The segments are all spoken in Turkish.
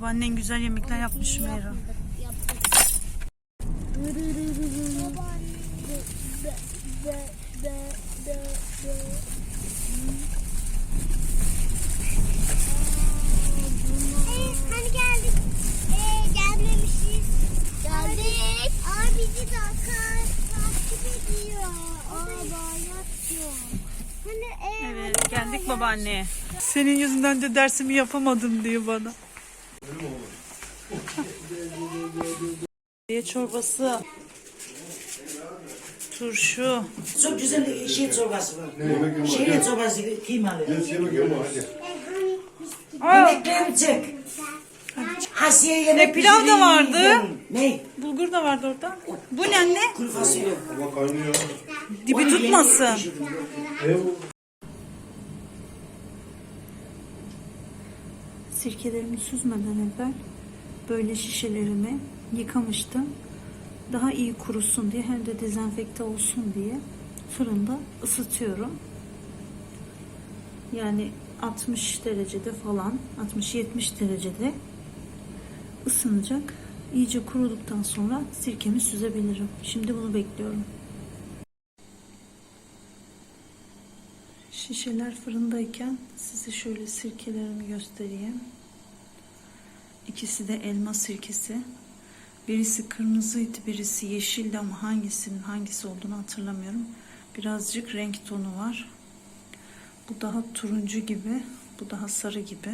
Babaannen güzel yemekler yapmış Meyra. Hani geldik. Ee, gelmemişiz. Geldik. Aa, bizi de ka- takip ediyor. Aa. Hani, e, Evet hani geldik babaanne. Senin yüzünden de dersimi yapamadım diyor bana. Diye çorbası. Turşu. Çok güzel şey çorbası var. Şehir çorbası kıymalı. Geç yemek yeme hadi. Yemeklerimi çek. Asiye yemek E, pilav da vardı. Ne? Bulgur da vardı orada. Bu ne anne? Kuru fasulye. Ama kaynıyor. Dibi tutmasın. Sirkelerimi süzmeden evvel böyle şişelerimi yıkamıştım. Daha iyi kurusun diye hem de dezenfekte olsun diye fırında ısıtıyorum. Yani 60 derecede falan 60-70 derecede ısınacak. İyice kuruduktan sonra sirkemi süzebilirim. Şimdi bunu bekliyorum. Şişeler fırındayken size şöyle sirkelerimi göstereyim. İkisi de elma sirkesi. Birisi kırmızıydı, birisi yeşildi ama hangisinin hangisi olduğunu hatırlamıyorum. Birazcık renk tonu var. Bu daha turuncu gibi, bu daha sarı gibi.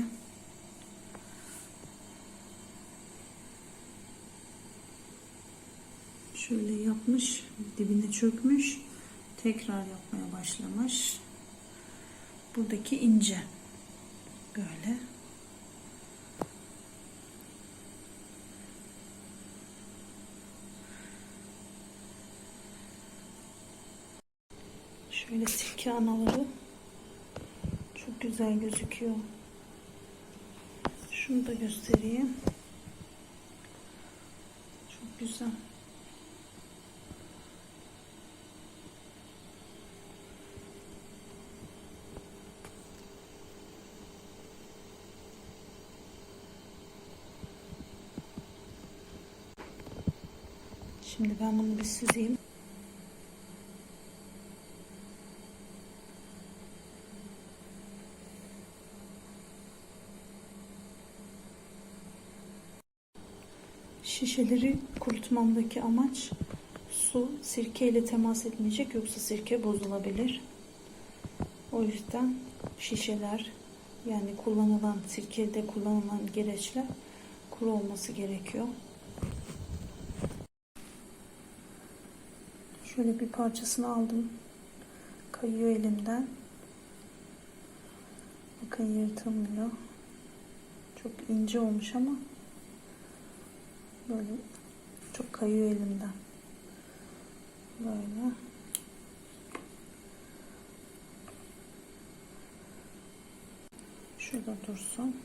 Şöyle yapmış, dibine çökmüş, tekrar yapmaya başlamış. Buradaki ince. Böyle. Şöyle sirke anaları çok güzel gözüküyor. Şunu da göstereyim. Çok güzel. Şimdi ben bunu bir süzeyim. Şişeleri kurutmamdaki amaç su sirke ile temas etmeyecek yoksa sirke bozulabilir. O yüzden şişeler yani kullanılan sirkede kullanılan gereçler kuru olması gerekiyor. Şöyle bir parçasını aldım. Kayıyor elimden. Bakın yırtılmıyor. Çok ince olmuş ama böyle çok kayıyor elimden. Böyle. Şurada dursun.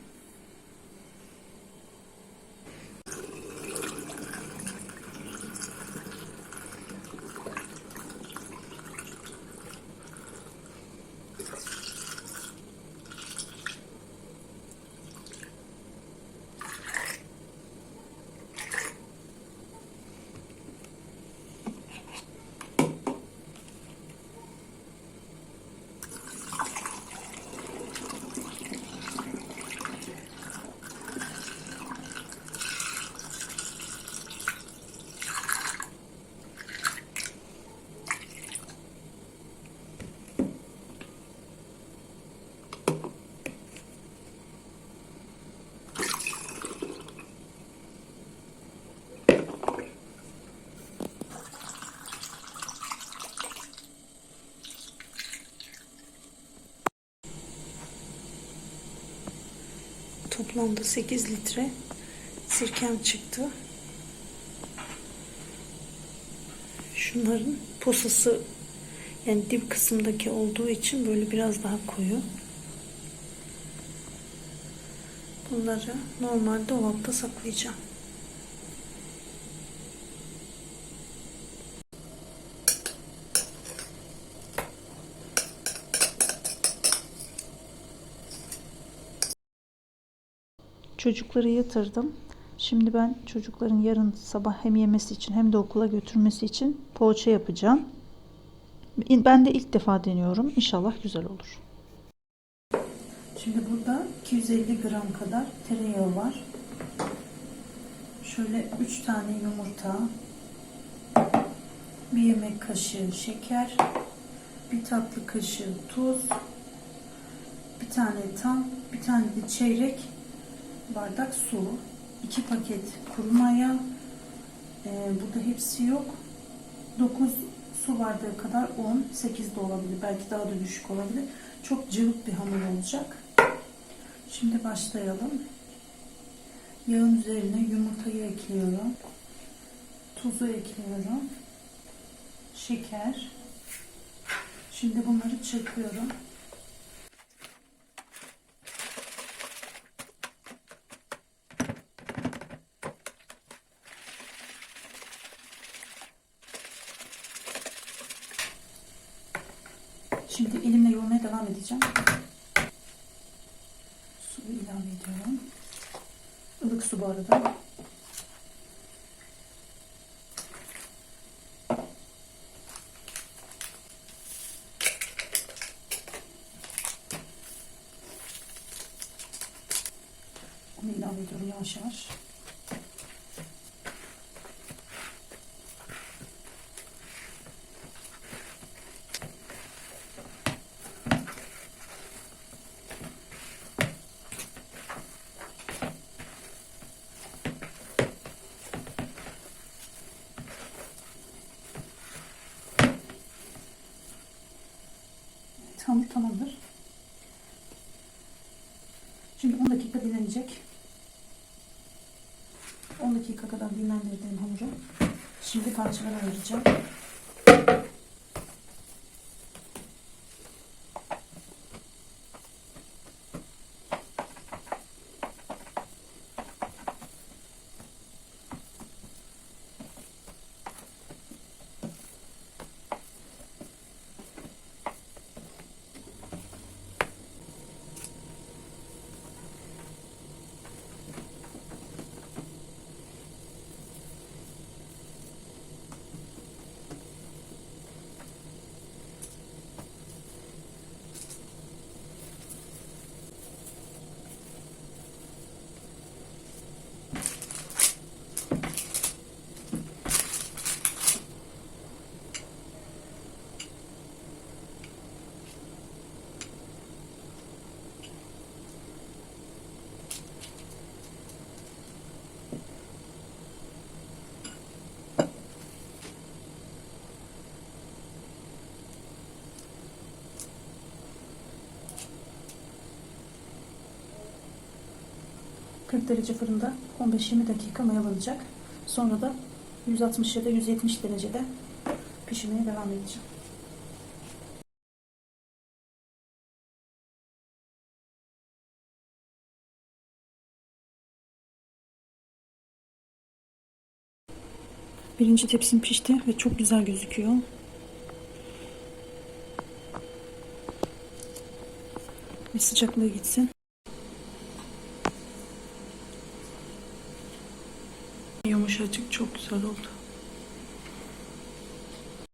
Toplamda 8 litre sirkem çıktı. Şunların posası yani dip kısımdaki olduğu için böyle biraz daha koyu. Bunları normal dolapta saklayacağım. Çocukları yatırdım. Şimdi ben çocukların yarın sabah hem yemesi için hem de okula götürmesi için poğaça yapacağım. Ben de ilk defa deniyorum. İnşallah güzel olur. Şimdi burada 250 gram kadar tereyağı var. Şöyle 3 tane yumurta, bir yemek kaşığı şeker, bir tatlı kaşığı tuz, bir tane tam, bir tane de çeyrek bardak su, iki paket kuru maya, ee, burada hepsi yok. 9 su bardağı kadar un, 8 de olabilir, belki daha da düşük olabilir. Çok cıvık bir hamur olacak. Şimdi başlayalım. Yağın üzerine yumurtayı ekliyorum. Tuzu ekliyorum. Şeker. Şimdi bunları çırpıyorum. Şimdi elimle yoğurmaya devam edeceğim. Suyu ilave ediyorum. Ilık su bu arada. Onu ilave ediyorum yavaş yavaş. Evet, hamur tamamdır. Şimdi 10 dakika dinlenecek. 10 dakika kadar dinlendirdiğim hamuru şimdi parçalara ayıracağım. ...40 derece fırında 15-20 dakika mayalanacak. Sonra da 160 ya da 170 derecede pişirmeye devam edeceğim. Birinci tepsim pişti ve çok güzel gözüküyor. Bir sıcaklığı gitsin. Yumuşacık çok güzel oldu.